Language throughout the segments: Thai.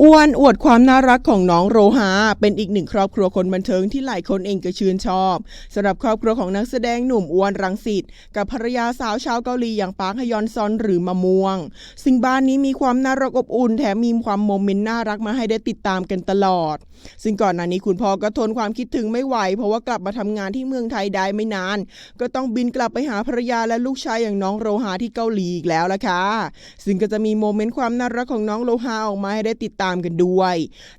อ้วนอวดความน่ารักของน้องโรฮาเป็นอีกหนึ่งครอบครัวคนบันเทิงที่หลายคนเองก็ชื่นชอบสำหรับครอบครัวของนักแสดงหนุ่มอ้วนรังสิตกับภรรยาสาวชาวเกาหลีอย่างปาร์คฮยอนซอนหรือมะม่วง ซึ่งบ้านนี้มีความน่ารักอบอุ่นแถมมีความโมเมนต์น่ารักมาให้ได้ติดตามกันตลอด ซึ่งก่อนหน้านี้คุณพ่อก็ทนความคิดถึงไม่ไหว เพราะว่ากลับมาทำงานที่เมืองไทยได้ไม่นาน ก็ต้องบินกลับไปหาภรรยาและลูกชายอย่างน้องโรฮาที่เกาหลีอีกแล้วล่ะค่ะซึ่งก็จะมีโมเมนต์ความน่ารักของน้องโลฮาออกมาให้ได้ติดตามกันด้วย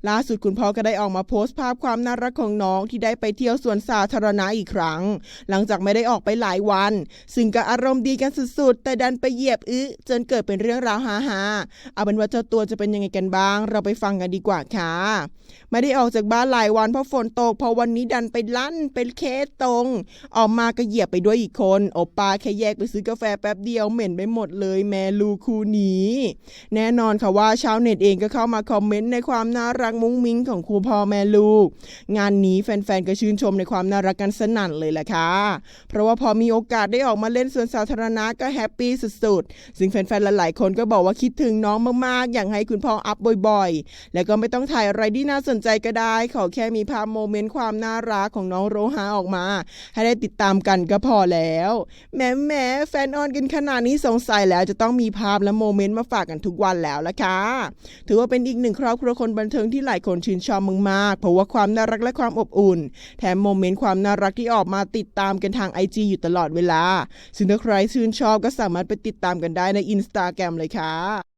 ล่าสุดคุณพ่อก็ได้ออกมาโพสต์ภาพความน่ารักของน้องที่ได้ไปเที่ยวสวนสาธารณะอีกครั้ง หลังจากไม่ได้ออกไปหลายวัน ซึ่งก็อารมณ์ดีกันสุดๆ แต่ดันไปเหยียบอึจนเกิดเป็นเรื่องราวฮาๆเอาเป็นว่าเจ้าตัวจะเป็นยังไงกันบ้าง เราไปฟังกันดีกว่าค่ะ ไม่ได้ออกจากบ้านหลายวันเพราะฝนตกพอวันนี้ดันไปลั่นเป็นเคสตรง ออกมาก็เหยียบไปด้วยอีกคนอปป้าแค่แยกไปซื้อกาแฟแป๊บเดียวเหม็นไปหมดเลยแม่ลูคูนี้ แน่นอนค่ะว่าชาวเน็ตเองก็เข้ามาคอมเมนต์ในความน่ารักมุ้งมิ้งของครูพ่อแม่ลูก งานนี้แฟนๆก็ชื่นชมในความน่ารักกันสนั่นเลยแหละค่ะ เพราะว่าพอมีโอกาสได้ออกมาเล่นสวนสาธารณะก็แฮปปี้สุดๆ ซึ่งแฟนๆหลายๆคนก็บอกว่าคิดถึงน้องมากๆ อยากให้คุณพ่ออัพบ่อยๆ แล้วก็ไม่ต้องถ่ายอะไรที่น่าสนใจก็ได้ ขอแค่มีภาพโมเมนต์ความน่ารักของน้องโรฮาออกมา ให้ได้ติดตามกันก็พอแล้วแหมแหมแฟนออนกันขนาดนี้สงสัยแล้วจะต้องมีภาพและโมเมนต์มาฝากกันทุกวันแล้วละค่ะถือว่าเป็นอีกหนึ่งครอบครัวคนบันเทิงที่หลายคนชื่นชอบมากๆเพราะว่าความน่ารักและความอบอุ่น แถมโมเมนต์ความน่ารักที่ออกมาติดตามกันทางไอจีอยู่ตลอดเวลา ซึ่งถ้าใครชื่นชอบก็สามารถไปติดตามกันได้ในอินสตาแกรมเลยค่ะ